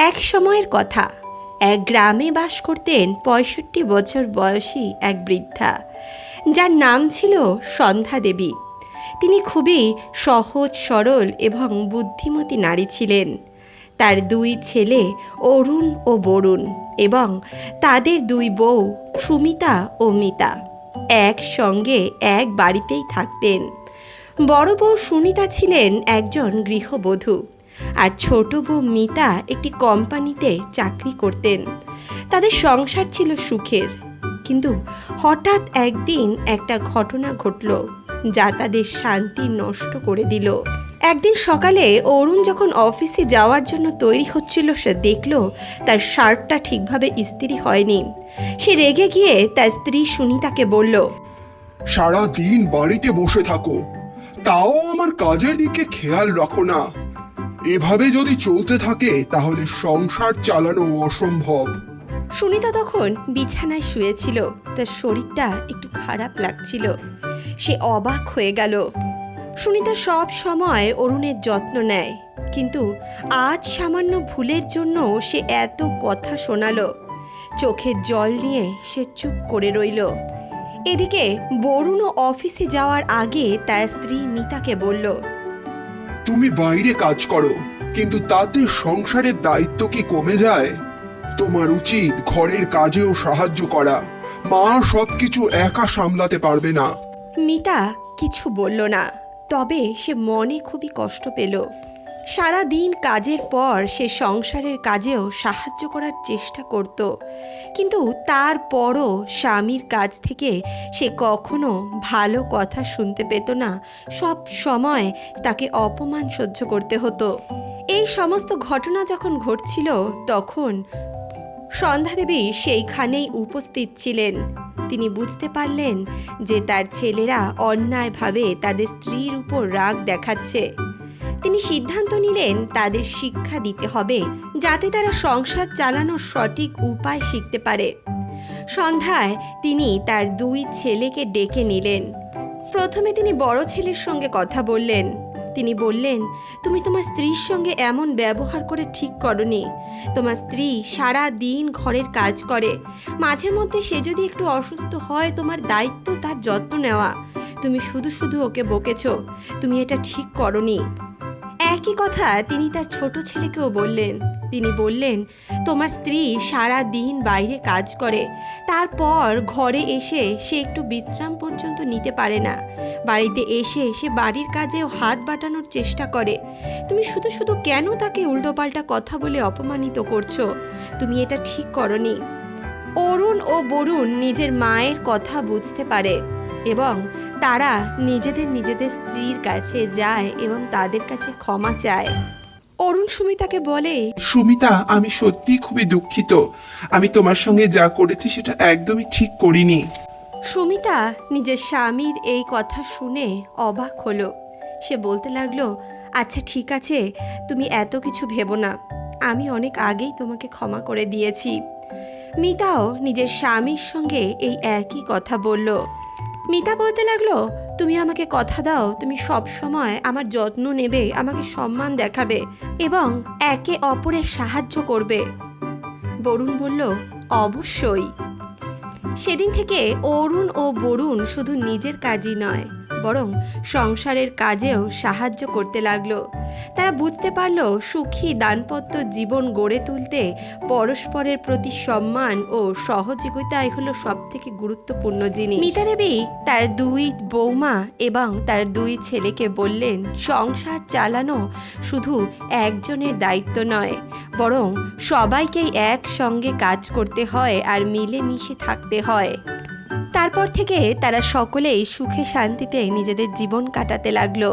এক সময়ের কথা। এক গ্রামে বাস করতেন পঁয়ষট্টি বছর বয়সী এক বৃদ্ধা। যার নাম ছিল সন্ধ্যা দেবী। তিনি খুবই সহজ, সরল এবং বুদ্ধিমতী নারী ছিলেন। তার দুই ছেলে অরুণ ও বরুণ এবং তাদের দুই বউ সুমিতা ও মিতা। একসঙ্গে এক বাড়িতেই থাকতেন। বড় বউ সুনিতা ছিলেন একজন গৃহবধূ। আর ছোট বউ মিতা একটি কোম্পানিতে চাকরি করতেন। তাদের সংসার ছিল সুখের। কিন্তু হঠাৎ একদিন একটা ঘটনা ঘটল যা তাদের শান্তি নষ্ট করে দিল। একদিন সকালে অরুণ যখন অফিসে যাওয়ার জন্য তৈরি হচ্ছিল, সে দেখল তার শার্টটা ঠিকভাবে ইস্ত্রি হয়নি। সে রেগে গিয়ে তার স্ত্রী সুনিতাকে বলল সারা দিন বাড়িতে বসে থাকো। তাও আমার কাজের দিকে খেয়াল রাখো না। এভাবে যদি চলতে থাকে, তাহলে সংসার চালানো অসম্ভব। সুনিতা তখন বিছানায় শুয়েছিল। তার শরীরটা একটু খারাপ লাগছিল। সে অবাক হয়ে গেল। সুনিতা সব সময় অরুণের যত্ন নেয়। কিন্তু আজ সামান্য ভুলের জন্য সে এত কথা শোনালো। চোখের জল নিয়ে সে চুপ করে রইল। এদিকে বরুণও অফিসে যাওয়ার আগে তার স্ত্রী মিতাকে বলল তুমি বাইরে কাজ করো, কিন্তু তাতে সংসারের দায়িত্ব কি কমে যায়? তোমার উচিত ঘরের কাজেও সাহায্য করা। মা সবকিছু একা সামলাতে পারবে না। মিতা কিছু বলল না, তবে সে মনে খুবই কষ্ট পেল। সারা দিন কাজের পর সে সংসারের কাজেও সাহায্য করার চেষ্টা করত। কিন্তু তারপরও স্বামীর কাছ থেকে সে কখনো ভালো কথা শুনতে পেত না। সব সময় তাকে অপমান সহ্য করতে হতো। এই সমস্ত ঘটনা যখন ঘটছিল, তখন সন্ধ্যাদেবী সেইখানেই উপস্থিত ছিলেন। তিনি বুঝতে পারলেন যে তার ছেলেরা অন্যায়ভাবে তাদের স্ত্রীর উপর রাগ দেখাচ্ছে। তিনি সিদ্ধান্ত নিলেন তাদের শিক্ষা দিতে হবে, যাতে তারা সংসার চালানোর সঠিক উপায় শিখতে পারে। সন্ধ্যায় তিনি তার দুই ছেলেকে ডেকে নিলেন। প্রথমে তিনি বড় ছেলের সঙ্গে কথা বললেন। তিনি বললেন, তুমি তোমার স্ত্রীর সঙ্গে এমন ব্যবহার করে ঠিক করনি। তোমার স্ত্রী সারা দিন ঘরের কাজ করে। মাঝে মধ্যে সে যদি একটু অসুস্থ হয়, তোমার দায়িত্ব তার যত্ন নেওয়া। তুমি শুধু শুধু ওকে বকেছ। তুমি এটা ঠিক করনি। একই কথা তিনি তার ছোট ছেলেকেও বললেন। তিনি বললেন, তোমার স্ত্রী সারা দিন বাইরে কাজ করে। তারপর ঘরে এসে সে একটু বিশ্রাম পর্যন্ত নিতে পারে না। বাড়িতে এসে সে বাড়ির কাজেও হাত বাটানোর চেষ্টা করে। তুমি শুধু শুধু কেন তাকে উল্টোপাল্টা কথা বলে অপমানিত করছ? তুমি এটা ঠিক করনি। অরুণ ও বরুণ নিজের মায়ের কথা বুঝতে পারে। এবং তারা নিজেদের নিজেদের স্ত্রীর কাছে যায় এবং তাদের কাছে ক্ষমা চায়। অরুণ সুমিতাকে বলে সুমিতা আমি সত্যি খুবই দুঃখিত। আমি তোমার সঙ্গে যা করেছি সেটা একদমই ঠিক করিনি। সুমিতা নিজের স্বামীর এই কথা শুনে অবাক হলো। সে বলতে লাগল আচ্ছা ঠিক আছে তুমি এত কিছু ভেবো না। আমি অনেক আগেই তোমাকে ক্ষমা করে দিয়েছি। মিতাও নিজের স্বামীর সঙ্গে এই একই কথা বলল। মিতা বলতে লাগল, তুমি আমাকে কথা দাও, তুমি সব সময় আমার যত্ন নেবে, আমাকে সম্মান দেখাবে এবং একে অপরের সাহায্য করবে। বরুণ বলল, অবশ্যই। সেদিন থেকে অরুণ ও বরুণ শুধু নিজের কাজই নয় বরং সংসারের কাজেও সাহায্য করতে লাগল। তারা বুঝতে পারল সুখী দানপত্য জীবন গড়ে তুলতে পরস্পরের প্রতি সম্মান ও সহযোগিতাই হলো সব থেকে গুরুত্বপূর্ণ জিনিস। মিতা দেবী তার দুই বৌমা এবং তার দুই ছেলেকে বললেন, সংসার চালানো শুধু একজনের দায়িত্ব নয়, বরং সবাইকেই একসঙ্গে কাজ করতে হয় আর মিলেমিশে থাকতে হয়। তারপর থেকে তারা সকলেই সুখে শান্তিতে নিজেদের জীবন কাটাতে লাগল।